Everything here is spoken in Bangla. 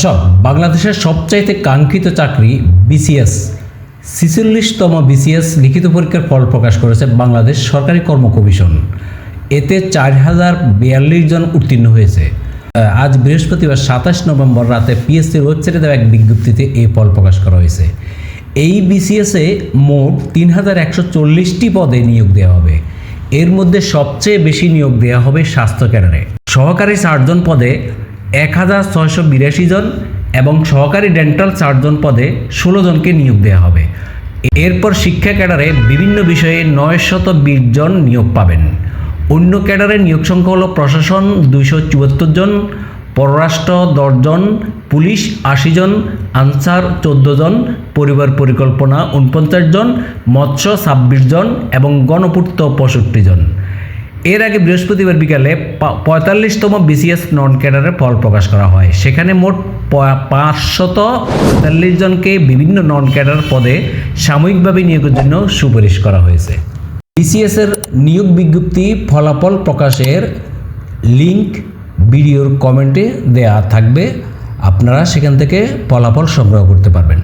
দর্শক, বাংলাদেশের সবচাইতে কাঙ্ক্ষিত চাকরি বিসিএস ছিচল্লিশতম বিসিএস লিখিত পরীক্ষার ফল প্রকাশ করেছে বাংলাদেশ সরকারি কর্ম কমিশন। এতে চার হাজার বিয়াল্লিশ জন উত্তীর্ণ হয়েছে। আজ বৃহস্পতিবার সাতাশ নভেম্বর রাতে পিএসসির ওয়েবসাইটে দেওয়া এক বিজ্ঞপ্তিতে এই ফল প্রকাশ করা হয়েছে। এই বিসিএসে মোট তিন হাজার একশো চল্লিশটি পদে নিয়োগ দেওয়া হবে। এর মধ্যে সবচেয়ে বেশি নিয়োগ দেওয়া হবে স্বাস্থ্য ক্যাডারে। সহকারী সার্জন পদে এক হাজার ছয়শো বিরাশি জন এবং সহকারী ডেন্টাল সার্জন পদে ষোলো জনকে নিয়োগ দেওয়া হবে। এরপর শিক্ষা ক্যাডারে বিভিন্ন বিষয়ে নয় শত বিশ জন নিয়োগ পাবেন। অন্য ক্যাডারের নিয়োগ সংখ্যা হলো প্রশাসন দুইশো চুয়াত্তর জন, পররাষ্ট্র দশজন পুলিশ আশি জন, আনসার চোদ্দ জন, পরিবার পরিকল্পনা উনপঞ্চাশ জন, মৎস্য ছাব্বিশ জন এবং গণপূর্ত পঁয়ষট্টি জন। এর আগে বৃহস্পতিবার বিকালে পঁয়তাল্লিশতম বিসিএস নন ক্যাডারের ফল প্রকাশ করা হয়। সেখানে মোট পাঁচশত পঁয়তাল্লিশ জনকে বিভিন্ন নন ক্যাডার পদে সাময়িকভাবে নিয়োগের জন্য সুপারিশ করা হয়েছে। বিসিএস এর নিয়োগ বিজ্ঞপ্তি ফলাফল প্রকাশের লিংক ভিডিওর কমেন্টে দেয়া থাকবে। আপনারা সেখান থেকে ফলাফল সংগ্রহ করতে পারবেন।